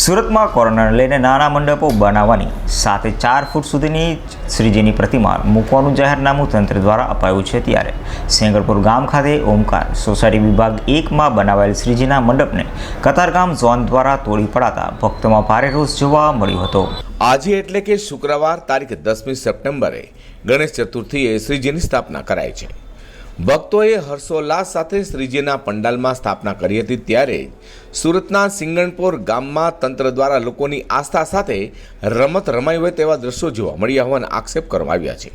સુરતમાં કોરોનાને લઈને નાના મંડપો બનાવવાની સાથે ચાર ફૂટ સુધીની શ્રીજીની પ્રતિમા મૂકવાનું જાહેરનામું તંત્ર દ્વારા અપાયું છે ત્યારે સેંગરપુર ગામ ખાતે ઓમકાર સોસાયટી વિભાગ એકમાં બનાવાયેલ શ્રીજીના મંડપને કતારગામ ઝોન દ્વારા તોડી પડાતા ભક્તોમાં ભારે રોષ જોવા મળ્યો હતો. આજે એટલે કે શુક્રવાર તારીખ દસમી સપ્ટેમ્બરે ગણેશ ચતુર્થીએ શ્રીજીની સ્થાપના કરાઈ છે. ભક્તોએ હર્ષોલ્લાસ સાથે શ્રીજીના પંડાલમાં સ્થાપના કરી હતી ત્યારે સુરતના સિંગણપોર ગામમાં તંત્ર દ્વારા લોકોની આસ્થા સાથે રમત રમાઈ હોય તેવા દ્રશ્યો જોવા મળ્યા હોવાના આક્ષેપ કરવામાં આવ્યા છે.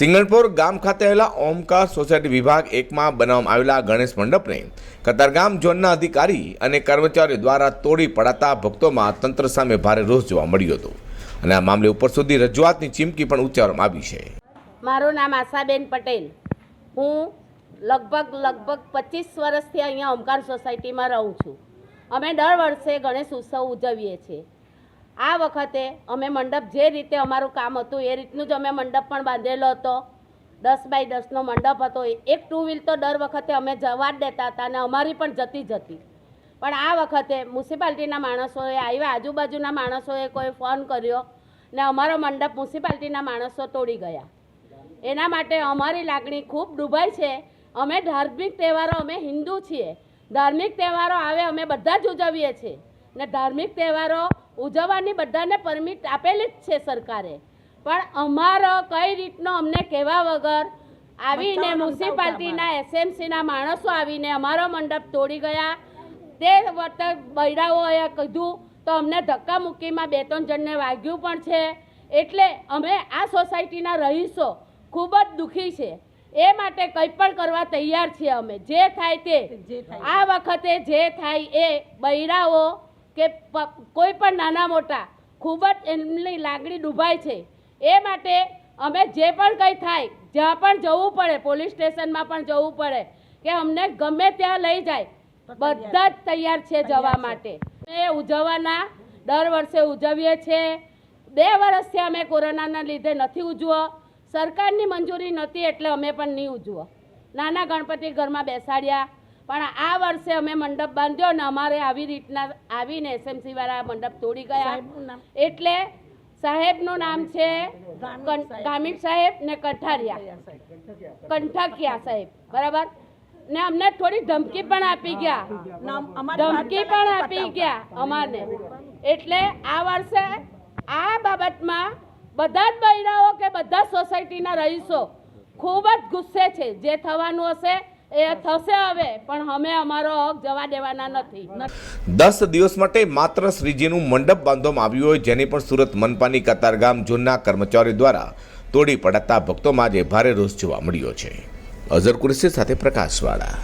સિંગણપોર ગામ ખાતે આવેલા ઓમકાર સોસાયટી વિભાગ એકમાં બનાવવામાં આવેલા ગણેશ મંડપને કતારગામ ઝોનના અધિકારી અને કર્મચારીઓ દ્વારા તોડી પડાતા ભક્તોમાં તંત્ર સામે ભારે રોષ જોવા મળ્યો હતો. અને આ મામલે ઉપર સુધી રજૂઆતની ચીમકી પણ ઉચ્ચારવામાં આવી છે. મારું નામ આશાબેન પટેલ. હું લગભગ લગભગ પચીસ વર્ષથી અહીંયા ઓમકાર સોસાયટીમાં રહું છું. અમે દર વર્ષે ગણેશ ઉત્સવ ઉજવીએ છીએ. આ વખતે અમે મંડપ જે રીતે અમારું કામ હતું, એ રીતનું જ અમે મંડપ પણ બાંધેલો હતો. દસ બાય દસનો મંડપ હતો. એક ટુ વ્હીલ તો દર વખતે અમે જવા જ દેતા હતા અને અમારી પણ જતી જ હતી. પણ આ વખતે મ્યુનિસિપાલિટીના માણસોએ, આવ્યા આજુબાજુના માણસોએ કોઈ ફોન કર્યો ને અમારો મંડપ મ્યુનિસિપાલિટીના માણસો તોડી ગયા. એના માટે અમારી લાગણી ખૂબ ડૂબાઈ છે. અમે ધાર્મિક તહેવારો અમે હિન્દુ છીએ. ધાર્મિક તહેવારો આવે અમે બધા જ ઉજવીએ છીએ. ને ધાર્મિક તહેવારો ઉજવવાની બધાને પરમિટ આપેલી જ છે સરકારે. પણ અમારો કઈ રીતનો અમને કહેવા વગર આવીને મ્યુનિસિપાલિટીના એસએમસીના માણસો આવીને અમારો મંડપ તોડી ગયા. તે વખતે બૈરાઓએ કીધું તો અમને ધક્કા મૂકીમાં બે ત્રણ જણને વાગ્યું પણ છે. એટલે અમે આ સોસાયટીના રહીશો ખૂબ જ દુઃખી છે. એ માટે કંઈ પણ કરવા તૈયાર છીએ અમે. જે થાય તે. આ વખતે જે થાય એ બૈરાઓ કે કોઈ પણ નાના મોટા ખૂબ જ એમની લાગણી ડૂબાય છે. એ માટે અમે જે પણ કંઈ થાય જ્યાં પણ જવું પડે પોલીસ સ્ટેશનમાં પણ જવું પડે કે અમને ગમે ત્યાં લઈ જાય બધા જ તૈયાર છે જવા માટે. એ ઉજવવાના દર વર્ષે ઉજવીએ છીએ બે વર્ષથી અમે કોરોનાના લીધે નથી ઉજવો. સરકારની મંજૂરી નહોતી એટલે અમે પણ નહીં ઉજવો. નાના ગણપતિ ઘરમાં બેસાડ્યા પણ આ વર્ષે અમે મંડપ બાંધ્યો ને અમારે આવી રીતના આવીને એસએમસી વાળા મંડપ તોડી ગયા. એટલે સાહેબનું નામ છે ગામિત સાહેબ. ને કંઠારિયા. કંઠકિયા સાહેબ બરાબર? ને અમને થોડી ધમકી પણ આપી ગયા. ધમકી પણ આપી ગયા અમારને. એટલે આ વર્ષે બધા જ બૈરાઓ કે બધા સોસાયટીના રહીશો ખૂબ જ ગુસ્સે છે. જે થવાનું હશે એ થશે હવે, પણ અમે અમારો હક જવા દેવાના નથી. દસ દિવસ માટે માત્ર શ્રીજીનું મંડપ બાંધવામાં આવ્યું હોય, જેને પણ સુરત મનપાની કતારગામ ઝોનના કર્મચારીઓ દ્વારા તોડી પડાતા ભક્તોમાં આજે ભારે રોષ જોવા મળ્યો છે. અઝર કુરેશી સાથે પ્રકાશવાળા.